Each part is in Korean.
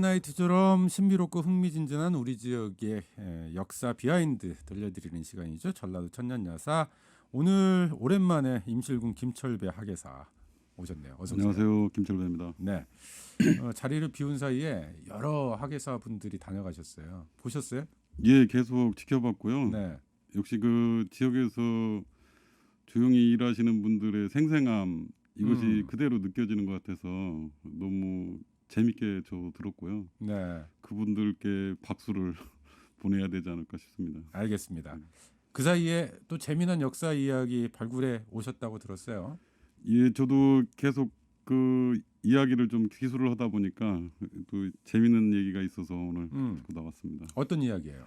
나이트처럼 신비롭고 흥미진진한 우리 지역의 에, 역사 비하인드 들려드리는 시간이죠. 전라도 천년야사 오늘 오랜만에 임실군 김철배 학예사 오셨네요. 어서 오세요. 안녕하세요, 김철배입니다. 네. 어, 자리를 비운 사이에 여러 학예사 분들이 다녀가셨어요. 보셨어요? 예, 계속 지켜봤고요. 네. 역시 그 지역에서 조용히 일하시는 분들의 생생함 이것이 음. 그대로 느껴지는 것 같아서 너무 재밌게 저 들었고요. 네. 그분들께 박수를 보내야 되지 않을까 싶습니다. 알겠습니다. 그 사이에 또 재미난 역사 이야기 발굴해 오셨다고 들었어요. 예, 저도 계속 그 이야기를 좀 기술을 하다 보니까 또 재밌는 얘기가 있어서 오늘 음. 듣고 나왔습니다. 어떤 이야기예요?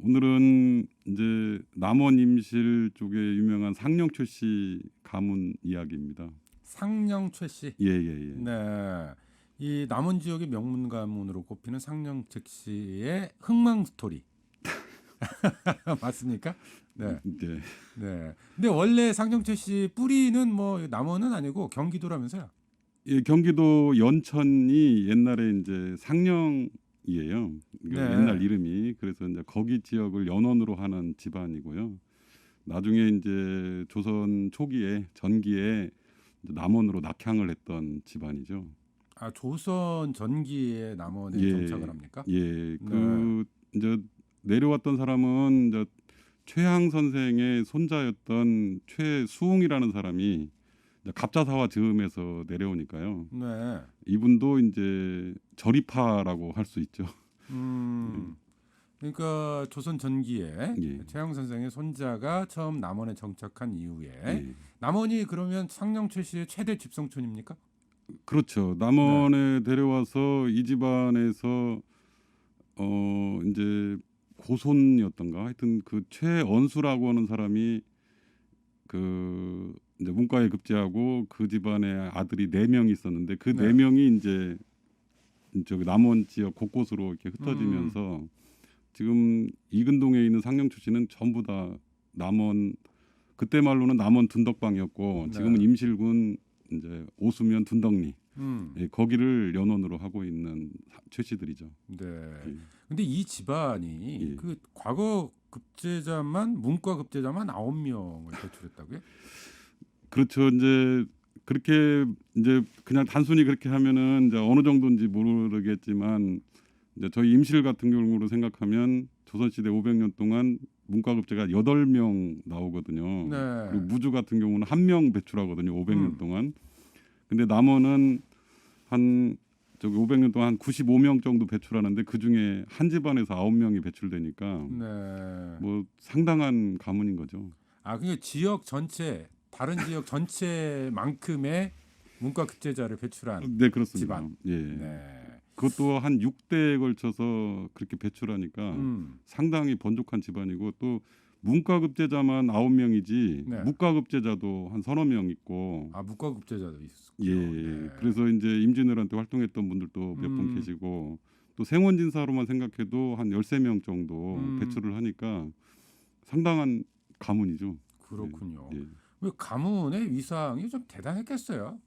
오늘은 이제 남원 임실 쪽에 유명한 상령초 씨 가문 이야기입니다. 상령최 씨. 예, 예, 예. 네. 이 남원 지역의 명문 가문으로 꼽히는 상령책 씨의 흥망 스토리. 맞습니까? 네. 네. 네. 근데 원래 상령채 씨 뿌리는 뭐 남원은 아니고 경기도라면서요. 예, 경기도 연천이 옛날에 이제 상령이에요. 그 네. 옛날 이름이 그래서 이제 거기 지역을 연원으로 하는 집안이고요. 나중에 이제 조선 초기에 전기에 남원으로 낙향을 했던 집안이죠. 아, 조선 전기에 남원에 예. 정착을 합니까? 예, 그 이제 내려왔던 사람은 이제 최항 선생의 손자였던 최수홍이라는 사람이 이제 갑자사와 즈음에서 내려오니까요. 네. 이분도 이제 절입파라고 할 수 있죠. 음. 그러니까 조선 전기에 예. 최양 선생의 손자가 처음 남원에 정착한 이후에 예. 남원이 그러면 상령채 씨의 최대 집성촌입니까? 그렇죠. 남원에 데려와서 이 집안에서 어 이제 고손이었던가 하여튼 그 최언수라고 하는 사람이 그 이제 문과에 급제하고 그 집안에 아들이 네명 있었는데 그 네. 네 명이 이제 저기 남원 지역 곳곳으로 이렇게 흩어지면서 지금 이근동에 있는 상령초 씨는 전부 다 남원 그때 말로는 남원 둔덕방이었고 네. 지금은 임실군 이제 오수면 둔덕리 음. 예, 거기를 연원으로 하고 있는 사- 최 씨들이죠. 네. 예. 근데 이 집안이 예. 그 과거 급제자만 문과 급제자만 아홉 명을 배출했다고요? 그렇죠. 이제 그렇게 이제 그냥 단순히 그렇게 하면은 이제 어느 정도인지 모르겠지만 이제 저희 임실 같은 경우로 생각하면 조선시대 500년 동안 문과급제가 8명 나오거든요. 네. 그리고 무주 같은 경우는 한 명 배출하거든요. 500년 음. 동안. 근데 남원은 한 저기 500년 동안 한 95명 정도 배출하는데 그 중에 한 집안에서 9명이 배출되니까 네. 뭐 상당한 가문인 거죠. 아, 그러니까 지역 전체 다른 지역 전체만큼의 문과 급제자를 배출한 네, 그렇습니다. 집안. 예. 네. 그것도 한 6대에 걸쳐서 그렇게 배출하니까 음. 상당히 번족한 집안이고 또 문과급제자만 9명이지 네. 무과급제자도 한 서너 명 있고 아, 문과 급제자도 있었고. 예. 네. 그래서 이제 임진왜란 때 활동했던 분들도 몇분 음. 계시고 또 생원진사로만 생각해도 한 13명 정도 음. 배출을 하니까 상당한 가문이죠. 그렇군요. 예. 그 가문의 위상이 좀 대단했겠어요.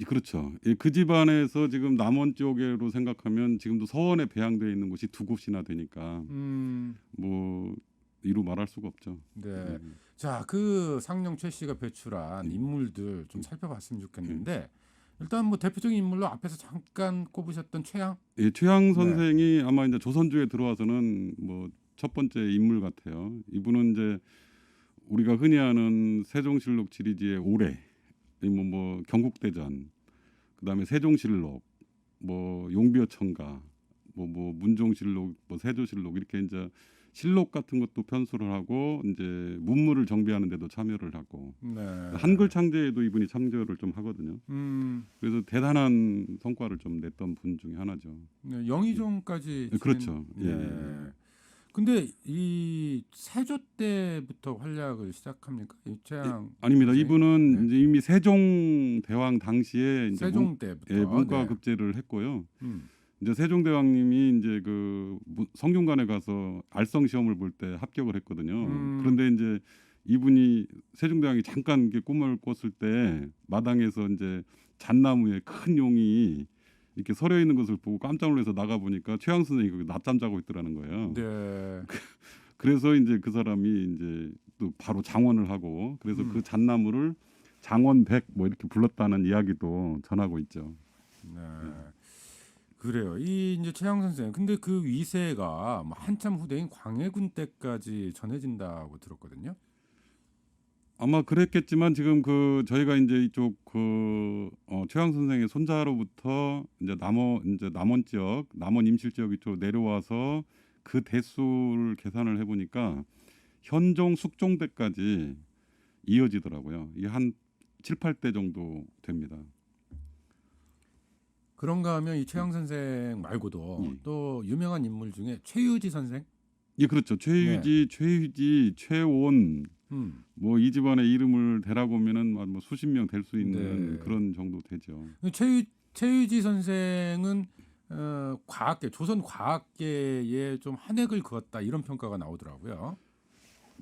예, 그렇죠. 예, 그 집안에서 지금 남원 쪽으로 생각하면 지금도 서원에 배양되어 있는 곳이 두 곳이나 되니까 음. 뭐 이루 말할 수가 없죠. 네. 음. 자, 그 상령 최 씨가 배출한 음. 인물들 좀 살펴봤으면 좋겠는데 일단 뭐 대표적인 인물로 앞에서 잠깐 꼽으셨던 최양. 예, 최양 네. 선생이 아마 이제 조선주에 들어와서는 뭐 첫 번째 인물 같아요. 이분은 이제 우리가 흔히 아는 세종실록 지리지의 올해, 뭐, 뭐 경국대전, 그다음에 세종실록, 뭐 용비어천가, 뭐 뭐 문종실록, 뭐 세조실록 이렇게 이제 실록 같은 것도 편수를 하고 이제 문물을 정비하는 데도 참여를 하고 네. 한글 창제에도 이분이 참여를 좀 하거든요. 음. 그래서 대단한 성과를 좀 냈던 분 중에 하나죠. 네, 영의정까지 예, 그렇죠. 지낸- 예, 네. 근데 이 세조 때부터 활약을 시작합니까? 이 최양 아닙니다. 선생이? 이분은 네. 이미 세종 대왕 당시에 이제 세종 문, 때부터 예, 문과 네. 급제를 했고요. 음. 이제 세종 대왕님이 이제 그 문- 성균관에 가서 알성 시험을 볼 때 합격을 했거든요. 음. 그런데 이제 이분이 세종 대왕이 잠깐 이렇게 꿈을 꿨을 때 마당에서 이제 잣나무에 큰 용이 이렇게 서려 있는 것을 보고 깜짝 놀라서 나가 보니까 최양 선생이 거기 낮잠 자고 있더라는 거예요. 네. 그래서 이제 그 사람이 이제 또 바로 장원을 하고 그래서 음. 그 잣나무를 장원백 뭐 이렇게 불렀다는 이야기도 전하고 있죠. 네. 그래요. 이 이제 최양 선생. 근데 그 위세가 뭐 한참 후대인 광해군 때까지 전해진다고 들었거든요. 아마 그랬겠지만 지금 그 저희가 이제 이쪽 그 어, 최양 선생의 손자로부터 이제 남원 이제 남원 지역 남원 임실 지역 이쪽 내려와서 그 대수를 계산을 해보니까 현종 숙종 때까지 이어지더라고요. 이한 7, 8대 정도 됩니다. 그런가 하면 이 최양 선생 말고도 예. 또 유명한 인물 중에 최유지 선생. 예, 그렇죠. 최유지, 최유지, 최온 음. 뭐이 집안의 이름을 대라고 하면은 뭐 수십 명 될 수 있는 네. 그런 정도 되죠. 최유 최유지 선생은 어, 과학계 조선 과학계에 좀 한 획을 그었다 이런 평가가 나오더라고요.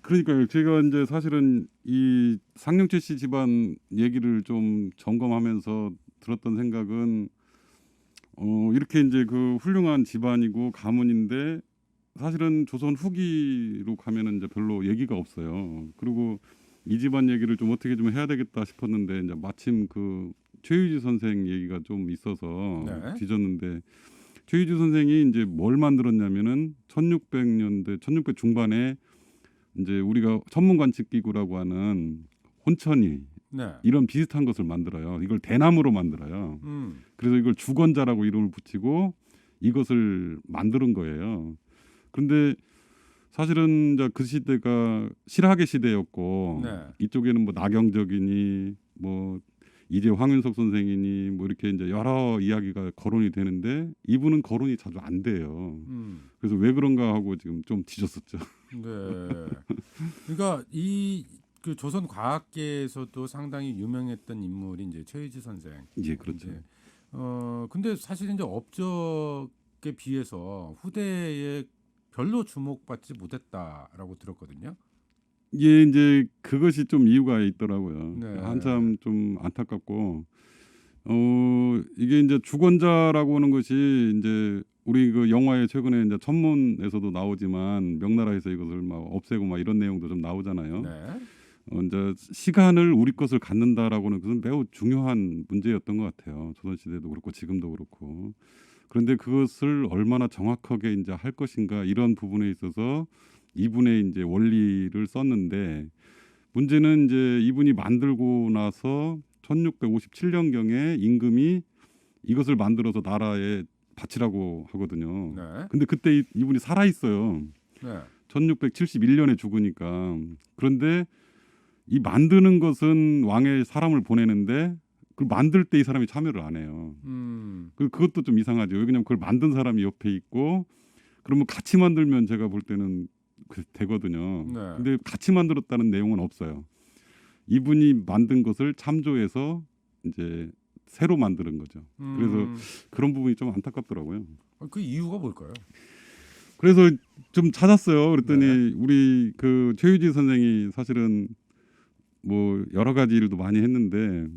그러니까요. 제가 이제 사실은 이 상령채 씨 집안 얘기를 좀 점검하면서 들었던 생각은 어 이렇게 이제 그 훌륭한 집안이고 가문인데 사실은 조선 후기로 가면은 이제 별로 얘기가 없어요. 그리고 이 집안 얘기를 좀 어떻게 좀 해야 되겠다 싶었는데 이제 마침 그 최유지 선생 얘기가 좀 있어서 네. 뒤졌는데 최유지 선생이 이제 뭘 만들었냐면은 1600년대 1600 중반에 이제 우리가 천문관측 기구라고 하는 혼천이 네. 이런 비슷한 것을 만들어요. 이걸 대나무로 만들어요. 음. 그래서 이걸 주건자라고 이름을 붙이고 이것을 만드는 거예요. 그런데 사실은 이제 그 시대가 실학의 시대였고 네. 이쪽에는 뭐 나경적이니 뭐 이제 황윤석 선생이니 뭐 이렇게 이제 여러 이야기가 거론이 되는데 이분은 거론이 자주 안 돼요. 음. 그래서 왜 그런가 하고 지금 좀 뒤졌었죠. 네. 그러니까 이 그 조선 과학계에서도 상당히 유명했던 인물이 이제 최유지 선생. 예, 그렇죠. 이제, 어 근데 사실 이제 업적에 비해서 후대에 별로 주목받지 못했다라고 들었거든요. 예, 이제 그것이 좀 이유가 있더라고요. 네. 한참 좀 안타깝고 어 이게 이제 주권자라고 하는 것이 이제 우리 그 영화에 최근에 이제 천문에서도 나오지만 명나라에서 이것을 막 없애고 막 이런 내용도 좀 나오잖아요. 네. 어, 이제 시간을 우리 것을 갖는다라고는 그것은 매우 중요한 문제였던 것 같아요. 조선 시대도 그렇고 지금도 그렇고. 그런데 그것을 얼마나 정확하게 이제 할 것인가 이런 부분에 있어서 이분의 이제 원리를 썼는데 문제는 이제 이분이 만들고 나서 1657년 경에 임금이 이것을 만들어서 나라에 바치라고 하거든요. 네. 근데 그때 이- 이분이 살아 있어요. 네. 1671년에 죽으니까 그런데 이 만드는 것은 왕의 사람을 보내는데 그 만들 때 이 사람이 참여를 안 해요. 음. 그 그것도 좀 이상하죠. 왜냐면 그걸 만든 사람이 옆에 있고 그러면 같이 만들면 제가 볼 때는 그 되거든요. 네. 근데 같이 만들었다는 내용은 없어요. 이분이 만든 것을 참조해서 이제 새로 만드는 거죠. 그래서 음. 그런 부분이 좀 안타깝더라고요. 어, 그 이유가 뭘까요? 그래서 좀 찾았어요. 그랬더니 네. 우리 그 최유지 선생이 사실은 뭐 여러 가지 일도 많이 했는데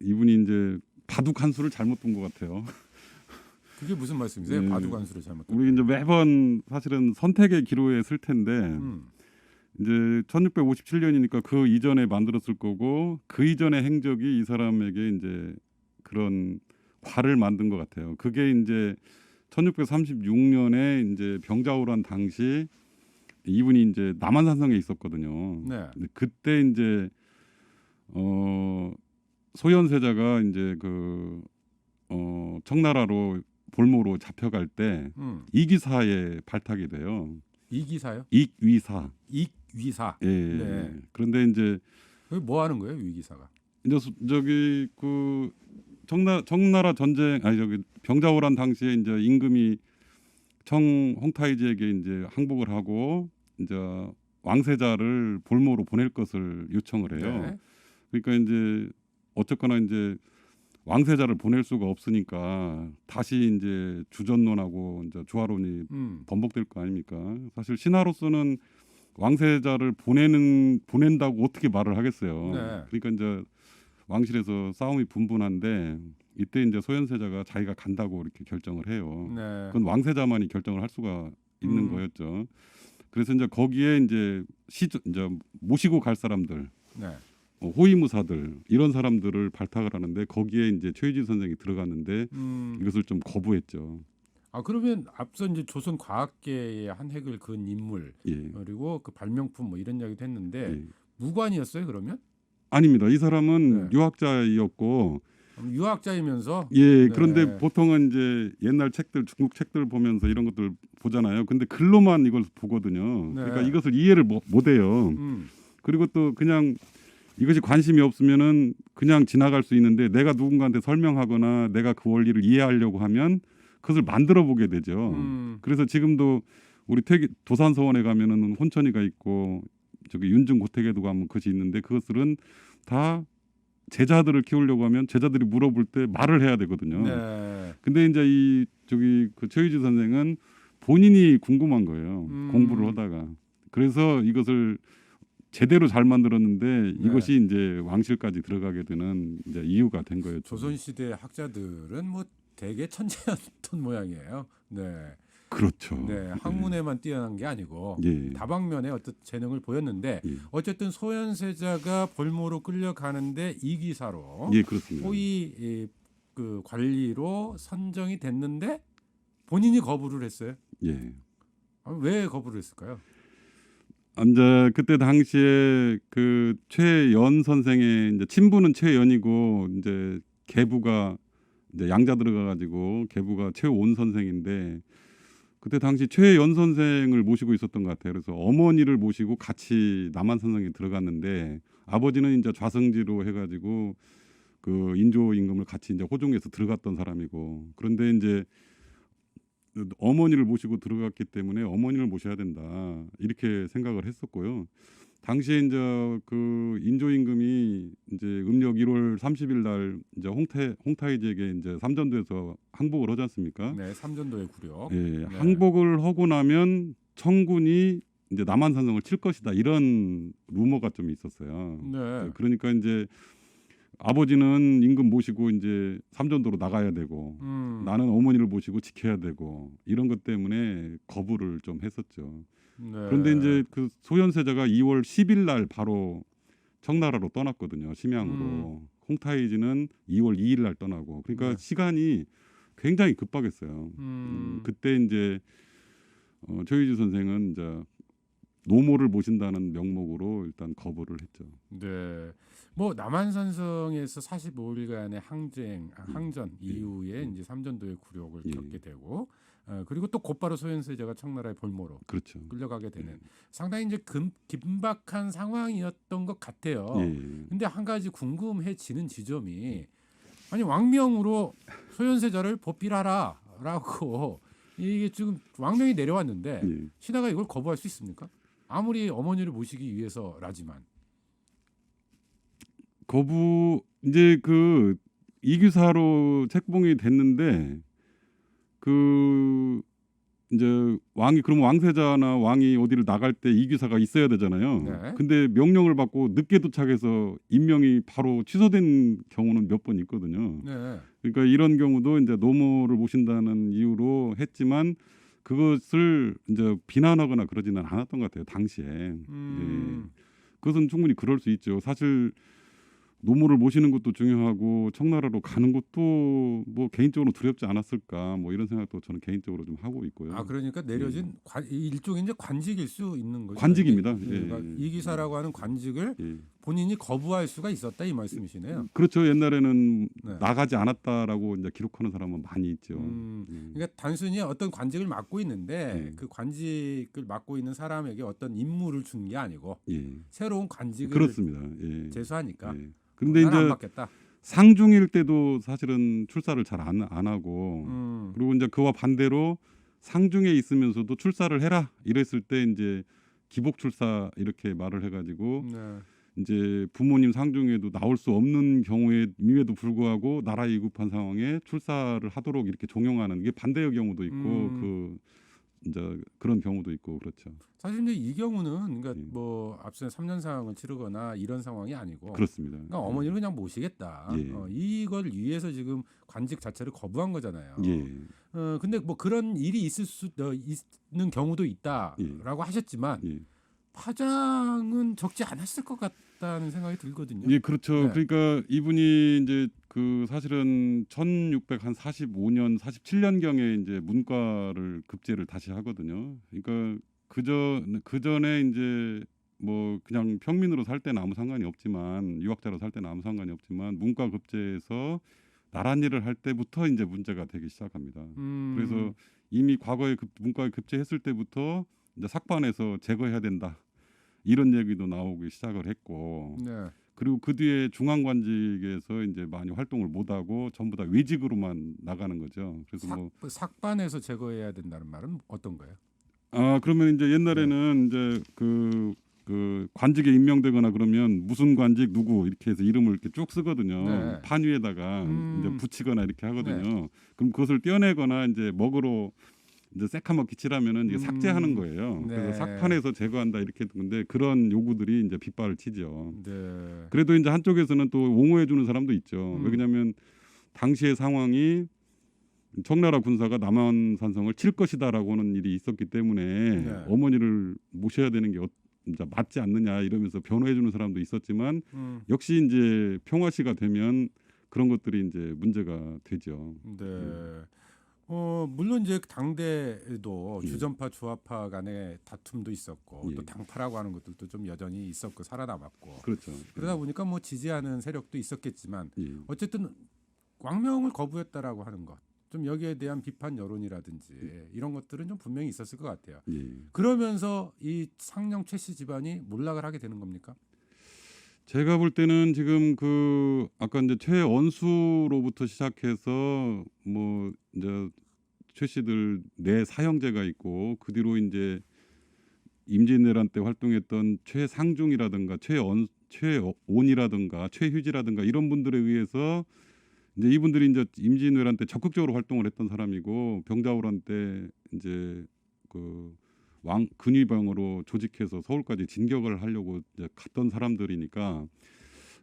이분이 이제 바둑 한 수를 잘못 본것 같아요. 그게 무슨 말씀이세요? 네. 바둑 안수를 잘못. 우리 이제 매번 사실은 선택의 기로에 쓸 텐데 음. 이제 1657년이니까 그 이전에 만들었을 거고 그 이전의 행적이 이 사람에게 이제 그런 과를 만든 것 같아요. 그게 이제 1636년에 이제 병자호란 당시 이분이 이제 남한산성에 있었거든요. 네. 근데 그때 이제 어 소현세자가 이제 그 어, 청나라로 볼모로 잡혀갈 때 음. 이기사에 발탁이 돼요. 이기사요? 익위사. 익위사. 예. 네. 그런데 이제 그게 뭐 하는 거예요, 위기사가? 이제 수- 저기 그 청나 청나라 전쟁 아니 저기 병자호란 당시에 이제 임금이 청 홍타이지에게 이제 항복을 하고 이제 왕세자를 볼모로 보낼 것을 요청을 해요. 네. 그러니까 이제 어쨌거나 이제 왕세자를 보낼 수가 없으니까 다시 이제 주전론하고 이제 조화론이 음. 번복될 거 아닙니까? 사실 신하로서는 왕세자를 보내는 보낸다고 어떻게 말을 하겠어요. 네. 그러니까 이제 왕실에서 싸움이 분분한데 이때 이제 소현세자가 자기가 간다고 이렇게 결정을 해요. 네. 그건 왕세자만이 결정을 할 수가 있는 음. 거였죠. 그래서 이제 거기에 이제 시 이제 모시고 갈 사람들, 네. 어, 호위무사들 이런 사람들을 발탁을 하는데 거기에 이제 최유지 선생이 들어갔는데 음. 이것을 좀 거부했죠. 아 그러면 앞서 이제 조선 과학계의 한 획을 그은 인물 예. 그리고 그 발명품 뭐 이런 이야기도 했는데 예. 무관이었어요 그러면? 아닙니다. 이 사람은 네. 유학자였고 유학자이면서 예 그런데 네. 보통은 이제 옛날 책들 중국 책들 보면서 이런 것들 보잖아요. 근데 글로만 이걸 보거든요. 네. 그러니까 이것을 이해를 못, 못해요. 음. 그리고 또 그냥 이것이 관심이 없으면은 그냥 지나갈 수 있는데 내가 누군가한테 설명하거나 내가 그 원리를 이해하려고 하면 그것을 만들어 보게 되죠. 음. 그래서 지금도 우리 퇴기, 도산서원에 가면은 혼천이가 있고 저기 윤중 고택에도 가면 그것이 있는데 그것들은 다 제자들을 키우려고 하면 제자들이 물어볼 때 말을 해야 되거든요. 네. 근데 이제 이 저기 그 최유지 선생은 본인이 궁금한 거예요. 음. 공부를 하다가 그래서 이것을 제대로 잘 만들었는데 네. 이것이 이제 왕실까지 들어가게 되는 이제 이유가 된 거였죠. 조선 시대 학자들은 뭐 대개 천재였던 모양이에요. 네. 그렇죠. 네. 학문에만 뛰어난 게 아니고 예. 다방면에 어떤 재능을 보였는데 예. 어쨌든 소현세자가 볼모로 끌려가는데 이 기사로 예, 그렇습니다. 호위 이, 그 관리로 선정이 됐는데 본인이 거부를 했어요. 예. 아, 왜 거부를 했을까요? 이제 그때 당시에 그 최연 선생의 이제 친부는 최연이고 이제 계부가 이제 양자 들어가 가지고 계부가 최온 선생인데 그때 당시 최연 선생을 모시고 있었던 것 같아요. 그래서 어머니를 모시고 같이 남한 선생이 들어갔는데 아버지는 이제 좌성지로 해가지고 그 인조 임금을 같이 이제 호종해서 들어갔던 사람이고 그런데 이제 어머니를 모시고 들어갔기 때문에 어머니를 모셔야 된다 이렇게 생각을 했었고요. 당시에 이제 그 인조 임금이 이제 음력 1월 30일 날 이제 홍태 홍타이지에게 이제 삼전도에서 항복을 하지 않습니까? 네, 삼전도의 구력. 예, 항복을 하고 나면 청군이 이제 남한 산성을 칠 것이다 이런 루머가 좀 있었어요. 네. 그러니까 이제 아버지는 임금 모시고 이제 삼전도로 나가야 되고 음. 나는 어머니를 모시고 지켜야 되고 이런 것 때문에 거부를 좀 했었죠. 네. 그런데 이제 그 소현세자가 2월 10일 날 바로 청나라로 떠났거든요. 심양으로. 홍타이지는 2월 2일 날 떠나고. 그러니까 네. 시간이 굉장히 급박했어요. 음. 음, 그때 이제 어, 최유지 선생은 이제 노모를 모신다는 명목으로 일단 거부를 했죠. 네. 뭐 남한산성에서 45일간의 항쟁, 아, 항전 예. 이후에 음. 이제 삼전도의 굴욕을 예. 겪게 되고 어, 그리고 또 곧바로 소현세자가 청나라의 볼모로 그렇죠. 끌려가게 되는 예. 상당히 이제 금, 긴박한 상황이었던 것 같아요. 예. 근데 한 가지 궁금해지는 지점이 아니 왕명으로 소현세자를 보필하라라고 이게 지금 왕명이 내려왔는데 예. 신하가 이걸 거부할 수 있습니까? 아무리 어머니를 모시기 위해서라지만 거부 이제 그 이규사로 책봉이 됐는데 그 이제 왕이 그러면 왕세자나 왕이 어디를 나갈 때 이규사가 있어야 되잖아요. 네. 근데 명령을 받고 늦게 도착해서 임명이 바로 취소된 경우는 몇 번 있거든요. 네. 그러니까 이런 경우도 이제 노모를 모신다는 이유로 했지만 그것을 이제 비난하거나 그러지는 않았던 것 같아요 당시에. 음. 그것은 충분히 그럴 수 있죠. 사실 노모를 모시는 것도 중요하고 청나라로 가는 것도 뭐 개인적으로 두렵지 않았을까 뭐 이런 생각도 저는 개인적으로 좀 하고 있고요. 아 그러니까 내려진 관, 이 일종의 이제 관직일 수 있는 거죠. 관직입니다. 이게. 예, 그러니까 예. 이 기사라고 하는 관직을 예. 본인이 거부할 수가 있었다 이 말씀이시네요. 그렇죠. 옛날에는 네. 나가지 않았다라고 이제 기록하는 사람은 많이 있죠. 음, 예. 그러니까 단순히 어떤 관직을 맡고 있는데 예. 그 관직을 맡고 있는 사람에게 어떤 임무를 준 게 아니고 예. 새로운 관직을 그렇습니다. 예. 제수하니까. 예. 그런데 이제 맡겠다. 상중일 때도 사실은 출사를 잘 안 안 하고 음, 그리고 이제 그와 반대로 상중에 있으면서도 출사를 해라 이랬을 때 이제 기복 출사 이렇게 말을 해가지고 네. 이제 부모님 상중에도 나올 수 없는 경우에임에도 불구하고 나라에 위급한 상황에 출사를 하도록 이렇게 종용하는 이게 반대의 경우도 있고 음. 그 이제 그런 경우도 있고 그렇죠. 사실 이제 이 경우는 그러니까 예. 뭐 앞서 3년 상황을 치르거나 이런 상황이 아니고 그렇습니다. 그러니까 어머니를 그냥 모시겠다. 예. 어, 이걸 위해서 지금 관직 자체를 거부한 거잖아요. 예. 어, 근데 뭐 그런 일이 있을 수 어, 있는 경우도 예. 있다라고 하셨지만 예. 파장은 적지 않았을 것 같다는 생각이 들거든요. 예, 그렇죠. 네. 그러니까 이분이 이제 그 사실은 1645년 47년 경에 이제 문과를 급제를 다시 하거든요. 그러니까 그저 그 전에 이제 뭐 그냥 평민으로 살 때는 아무 상관이 없지만 유학자로 살 때는 아무 상관이 없지만 문과 급제에서 나란 일을 할 때부터 이제 문제가 되기 시작합니다. 음, 그래서 이미 과거에 급, 문과에 급제했을 때부터 이제 삭반에서 제거해야 된다 이런 얘기도 나오기 시작을 했고 네. 그리고 그 뒤에 중앙관직에서 이제 많이 활동을 못 하고 전부 다 외직으로만 나가는 거죠. 그래서 삭, 뭐 삭반에서 제거해야 된다는 말은 어떤 거예요? 아 그러면 이제 옛날에는 이제 그, 그 관직에 임명되거나 그러면 무슨 관직 누구 이렇게 해서 이름을 이렇게 쭉 쓰거든요. 네. 판 위에다가 음. 이제 붙이거나 이렇게 하거든요. 그럼 그것을 떼어내거나 이제 먹으로 이제 새카맣게 칠하면은 이게 음. 삭제하는 거예요. 네. 그래서 삭판에서 제거한다 이렇게 근데 그런 요구들이 이제 빗발을 치죠. 네. 그래도 이제 한쪽에서는 또 옹호해 주는 사람도 있죠. 음. 왜냐하면 당시의 상황이 청나라 군사가 남한 산성을 칠 것이다라고 하는 일이 있었기 때문에 네. 어머니를 모셔야 되는 게 어, 이제 맞지 않느냐 이러면서 변호해 주는 사람도 있었지만 음, 역시 이제 평화시가 되면 그런 것들이 이제 문제가 되죠. 네. 어 물론 이제 당대에도 예. 주전파 주화파 간의 다툼도 있었고 예. 또 당파라고 하는 것들도 좀 여전히 있었고 살아남았고 그렇죠. 그러다 보니까 뭐 지지하는 세력도 있었겠지만 예. 어쨌든 광명을 거부했다라고 하는 것, 좀 여기에 대한 비판 여론이라든지 이런 것들은 좀 분명히 있었을 것 같아요. 예. 그러면서 이 상령 최씨 집안이 몰락을 하게 되는 겁니까? 제가 볼 때는 지금 그 아까 이제 최언수로부터 시작해서 뭐 이제 최 씨들 내 사형제가 있고 그 뒤로 이제 임진왜란 때 활동했던 최상중이라든가 최언 최온이라든가 최휴지라든가 이런 분들에 의해서 이제 이분들이 이제 임진왜란 때 적극적으로 활동을 했던 사람이고 병자호란 때 이제 그 왕 근위병으로 조직해서 서울까지 진격을 하려고 갔던 사람들이니까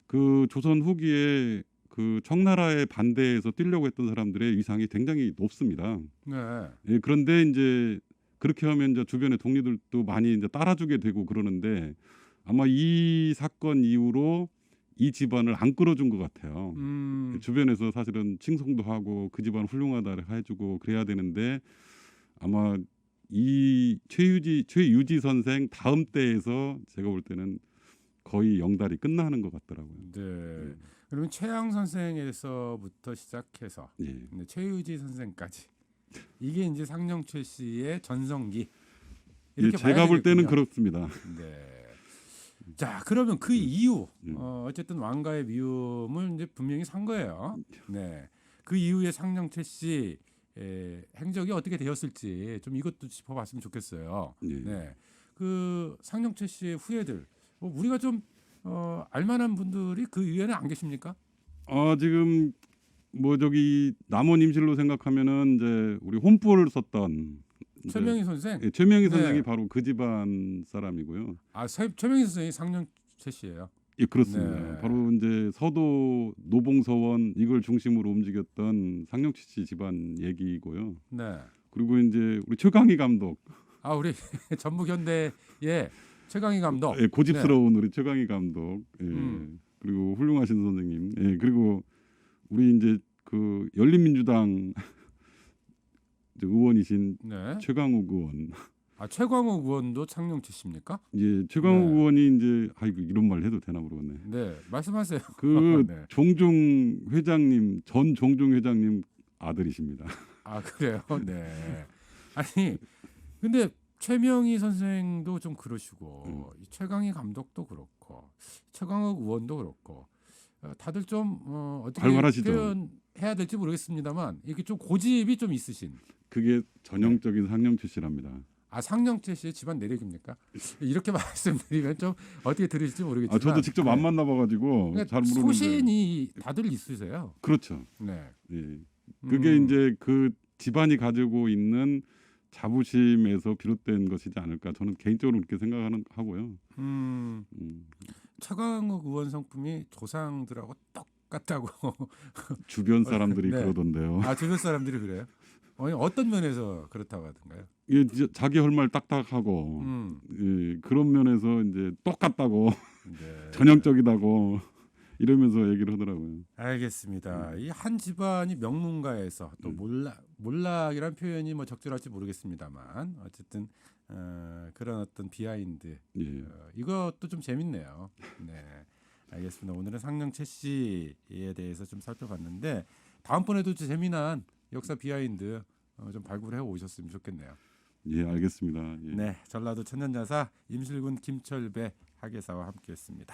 그 조선 후기에 그 청나라의 반대에서 뛰려고 했던 사람들의 위상이 굉장히 높습니다. 네. 예, 그런데 이제 그렇게 하면 이제 주변의 동료들도 많이 이제 따라주게 되고 그러는데 아마 이 사건 이후로 이 집안을 안 끌어준 것 같아요. 음, 주변에서 사실은 칭송도 하고 그 집안 훌륭하다 해주고 그래야 되는데 아마 이 최유지 최유지 선생 다음 때에서 제가 볼 때는 거의 영달이 끝나는 것 같더라고요. 네. 그러면 최양 선생에서부터 시작해서 예, 네, 최유지 선생까지 이게 이제 상령 최 씨의 전성기. 예 이렇게 봐야 제가 볼 때는 되겠군요. 그렇습니다. 네. 자 그러면 그 이후 음. 어, 어쨌든 왕가의 미움을 이제 분명히 산 거예요. 네. 그 이후에 상령채 씨 에, 행적이 어떻게 되었을지 좀 이것도 짚어봤으면 좋겠어요. 예. 네. 그 상령채 씨의 후예들 뭐 우리가 좀 어, 알만한 분들이 그 위에는 안 계십니까? 아 지금 뭐 저기 남원 임실로 생각하면은 이제 우리 혼불을 썼던 최명희 선생. 예, 최명희 네. 선생이 바로 그 집안 사람이고요. 아 세- 최명희 선생이 상령채 씨예요. 예, 그렇습니다. 네. 바로 이제 서도 노봉서원 이걸 중심으로 움직였던 상령치 씨 집안 얘기고요. 네. 그리고 이제 우리 최강희 감독, 아 우리 전북 현대의 최강희 감독. 예, 고집스러운 우리 최강희 감독, 예, 어. 네. 음. 그리고 훌륭하신 선생님, 예, 그리고 우리 이제 그 열린민주당 의원이신 네. 최강욱 의원, 아 최광욱 의원도 상령채 씨입니까? 예, 최강욱 네. 의원이 이제 아이고 이런 말 해도 되나 모르겠네. 네. 말씀하세요. 그 네. 종종 회장님 전 종종 회장님 아들이십니다. 아 그래요. 네. 아니 근데 최명희 선생도 좀 그러시고 이 최강희 감독도 그렇고 최강욱 의원도 그렇고 어, 다들 좀 어, 어떻게 활발하시죠. 표현해야 될지 모르겠습니다만 이렇게 좀 고집이 좀 있으신 그게 전형적인 상령 출신랍니다. 아 상령채 씨의 집안 내력입니까? 이렇게 말씀드리면 좀 어떻게 들으실지 모르겠지만 아 저도 직접 안 네. 만나봐가지고 그러니까 잘 모르는데. 소신이 다들 있으세요. 그렇죠. 네. 예. 그게 음, 이제 그 집안이 가지고 있는 자부심에서 비롯된 것이지 않을까 저는 개인적으로 그렇게 생각하는 하고요. 음, 음, 차광욱 의원 성품이 조상들하고 똑같다고. 주변 사람들이 네. 그러던데요. 아 주변 사람들이 그래요? 아니, 어떤 면에서 그렇다고 하던가요? 진짜 자기 할 말 딱딱하고 음, 예, 그런 면에서 이제 똑같다고 네. 전형적이다고 이러면서 얘기를 하더라고요. 알겠습니다. 이한 집안이 명문가에서 또 음. 몰락 몰락이란 표현이 뭐 적절할지 모르겠습니다만 어쨌든 어, 그런 어떤 비하인드 예. 어, 이것도 좀 재밌네요. 네, 알겠습니다. 오늘은 상령채 씨에 대해서 좀 살펴봤는데 다음번에도 좀 재미난 역사 비하인드 어, 좀 발굴해 오셨으면 좋겠네요. 예, 알겠습니다. 예. 네, 전라도 천년야사 임실군 김철배 학예사와 함께했습니다.